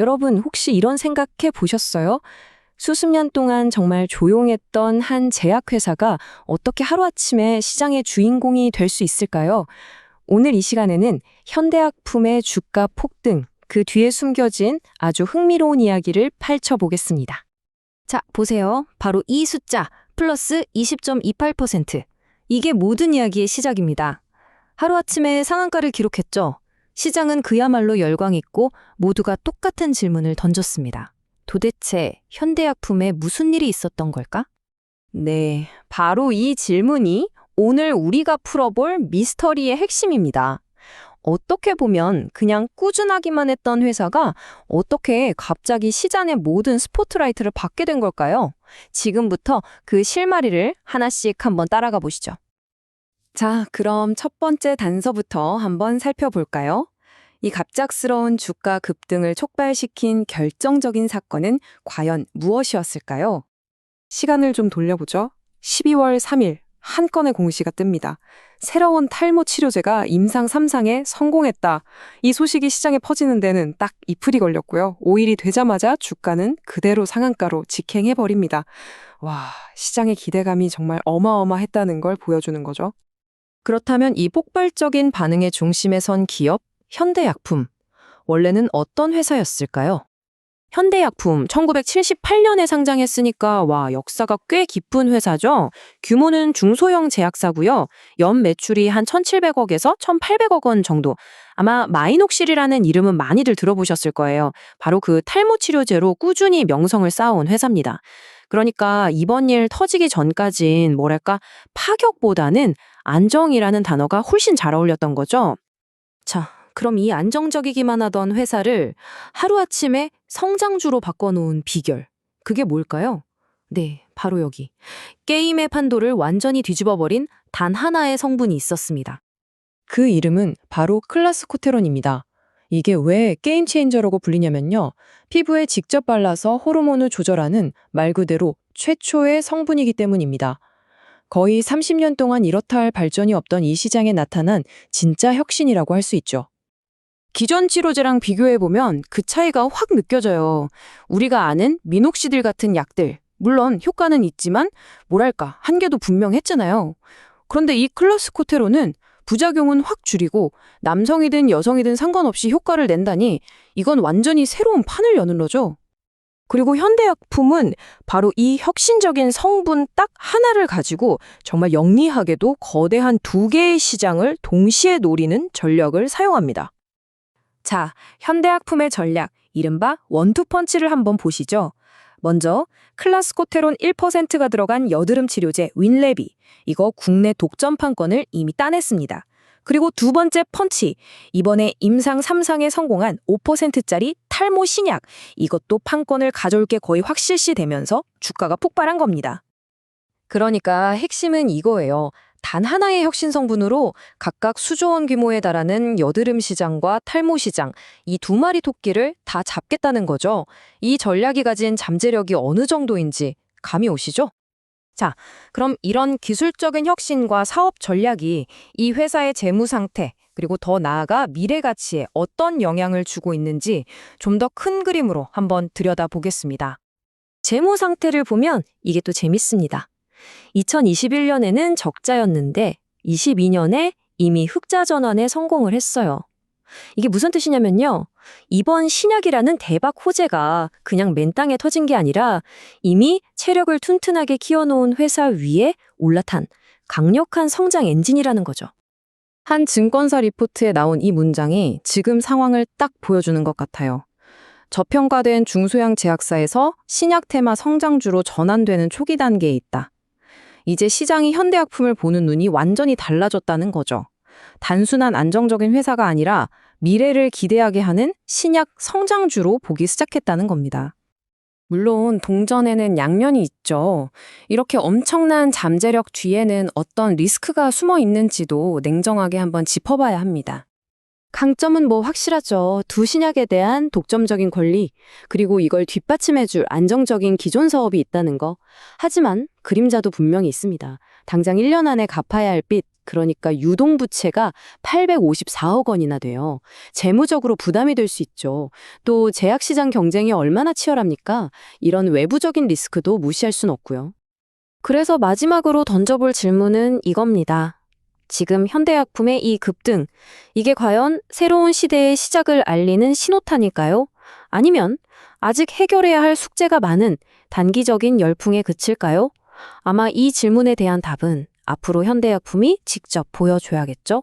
여러분 혹시 이런 생각해 보셨어요? 수십 년 동안 정말 조용했던 한 제약회사가 어떻게 하루아침에 시장의 주인공이 될 수 있을까요? 오늘 이 시간에는 현대약품의 주가 폭등, 그 뒤에 숨겨진 아주 흥미로운 이야기를 펼쳐보겠습니다. 자, 보세요. 바로 이 숫자, 플러스 20.28%. 이게 모든 이야기의 시작입니다. 하루아침에 상한가를 기록했죠. 시장은 그야말로 열광했고 모두가 똑같은 질문을 던졌습니다. 도대체 현대약품에 무슨 일이 있었던 걸까? 네, 바로 이 질문이 오늘 우리가 풀어볼 미스터리의 핵심입니다. 어떻게 보면 그냥 꾸준하기만 했던 회사가 어떻게 갑자기 시장의 모든 스포트라이트를 받게 된 걸까요? 지금부터 그 실마리를 하나씩 한번 따라가 보시죠. 자, 그럼 첫 번째 단서부터 한번 살펴볼까요? 이 갑작스러운 주가 급등을 촉발시킨 결정적인 사건은 과연 무엇이었을까요? 시간을 좀 돌려보죠. 12월 3일 한 건의 공시가 뜹니다. 새로운 탈모 치료제가 임상 3상에 성공했다. 이 소식이 시장에 퍼지는 데는 딱 이틀이 걸렸고요. 5일이 되자마자 주가는 그대로 상한가로 직행해 버립니다. 와, 시장의 기대감이 정말 어마어마했다는 걸 보여주는 거죠. 그렇다면 이 폭발적인 반응의 중심에 선 기업 현대약품. 원래는 어떤 회사였을까요? 현대약품 1978년에 상장했으니까 와 역사가 꽤 깊은 회사죠. 규모는 중소형 제약사고요. 연 매출이 한 1,700억에서 1,800억 원 정도. 아마 마이녹실이라는 이름은 많이들 들어보셨을 거예요. 바로 그 탈모 치료제로 꾸준히 명성을 쌓아온 회사입니다. 그러니까 이번 일 터지기 전까진 뭐랄까 파격보다는 안정이라는 단어가 훨씬 잘 어울렸던 거죠. 자, 그럼 이 안정적이기만 하던 회사를 하루아침에 성장주로 바꿔놓은 비결. 그게 뭘까요? 네, 바로 여기. 게임의 판도를 완전히 뒤집어버린 단 하나의 성분이 있었습니다. 그 이름은 바로 클라스 코테론입니다. 이게 왜 게임 체인저라고 불리냐면요. 피부에 직접 발라서 호르몬을 조절하는 말 그대로 최초의 성분이기 때문입니다. 거의 30년 동안 이렇다 할 발전이 없던 이 시장에 나타난 진짜 혁신이라고 할 수 있죠. 기존 치료제랑 비교해보면 그 차이가 확 느껴져요. 우리가 아는 미녹시딜 같은 약들, 물론 효과는 있지만 뭐랄까 한계도 분명했잖아요. 그런데 이 클라스코테론은 부작용은 확 줄이고 남성이든 여성이든 상관없이 효과를 낸다니 이건 완전히 새로운 판을 여는 거죠. 그리고 현대약품은 바로 이 혁신적인 성분 딱 하나를 가지고 정말 영리하게도 거대한 두 개의 시장을 동시에 노리는 전략을 사용합니다. 자, 현대약품의 전략, 이른바 원투펀치를 한번 보시죠. 먼저 클라스코테론 1%가 들어간 여드름 치료제 윈레비. 이거 국내 독점 판권을 이미 따냈습니다. 그리고 두 번째 펀치. 이번에 임상 3상에 성공한 5%짜리 탈모 신약. 이것도 판권을 가져올 게 거의 확실시 되면서 주가가 폭발한 겁니다. 그러니까 핵심은 이거예요. 단 하나의 혁신 성분으로 각각 수조 원 규모에 달하는 여드름 시장과 탈모 시장, 이 두 마리 토끼를 다 잡겠다는 거죠. 이 전략이 가진 잠재력이 어느 정도인지 감이 오시죠? 자, 그럼 이런 기술적인 혁신과 사업 전략이 이 회사의 재무 상태, 그리고 더 나아가 미래 가치에 어떤 영향을 주고 있는지 좀 더 큰 그림으로 한번 들여다보겠습니다. 재무 상태를 보면 이게 또 재밌습니다. 2021년에는 적자였는데 22년에 이미 흑자 전환에 성공을 했어요. 이게 무슨 뜻이냐면요. 이번 신약이라는 대박 호재가 그냥 맨땅에 터진 게 아니라 이미 체력을 튼튼하게 키워놓은 회사 위에 올라탄 강력한 성장 엔진이라는 거죠. 한 증권사 리포트에 나온 이 문장이 지금 상황을 딱 보여주는 것 같아요. 저평가된 중소형 제약사에서 신약 테마 성장주로 전환되는 초기 단계에 있다. 이제 시장이 현대약품을 보는 눈이 완전히 달라졌다는 거죠. 단순한 안정적인 회사가 아니라 미래를 기대하게 하는 신약 성장주로 보기 시작했다는 겁니다. 물론 동전에는 양면이 있죠. 이렇게 엄청난 잠재력 뒤에는 어떤 리스크가 숨어 있는지도 냉정하게 한번 짚어봐야 합니다. 강점은 뭐 확실하죠. 두 신약에 대한 독점적인 권리, 그리고 이걸 뒷받침해줄 안정적인 기존 사업이 있다는 거. 하지만 그림자도 분명히 있습니다. 당장 1년 안에 갚아야 할 빚, 그러니까 유동부채가 854억 원이나 돼요. 재무적으로 부담이 될 수 있죠. 또 제약시장 경쟁이 얼마나 치열합니까? 이런 외부적인 리스크도 무시할 순 없고요. 그래서 마지막으로 던져볼 질문은 이겁니다. 지금 현대약품의 이 급등, 이게 과연 새로운 시대의 시작을 알리는 신호탄일까요? 아니면 아직 해결해야 할 숙제가 많은 단기적인 열풍에 그칠까요? 아마 이 질문에 대한 답은 앞으로 현대약품이 직접 보여줘야겠죠?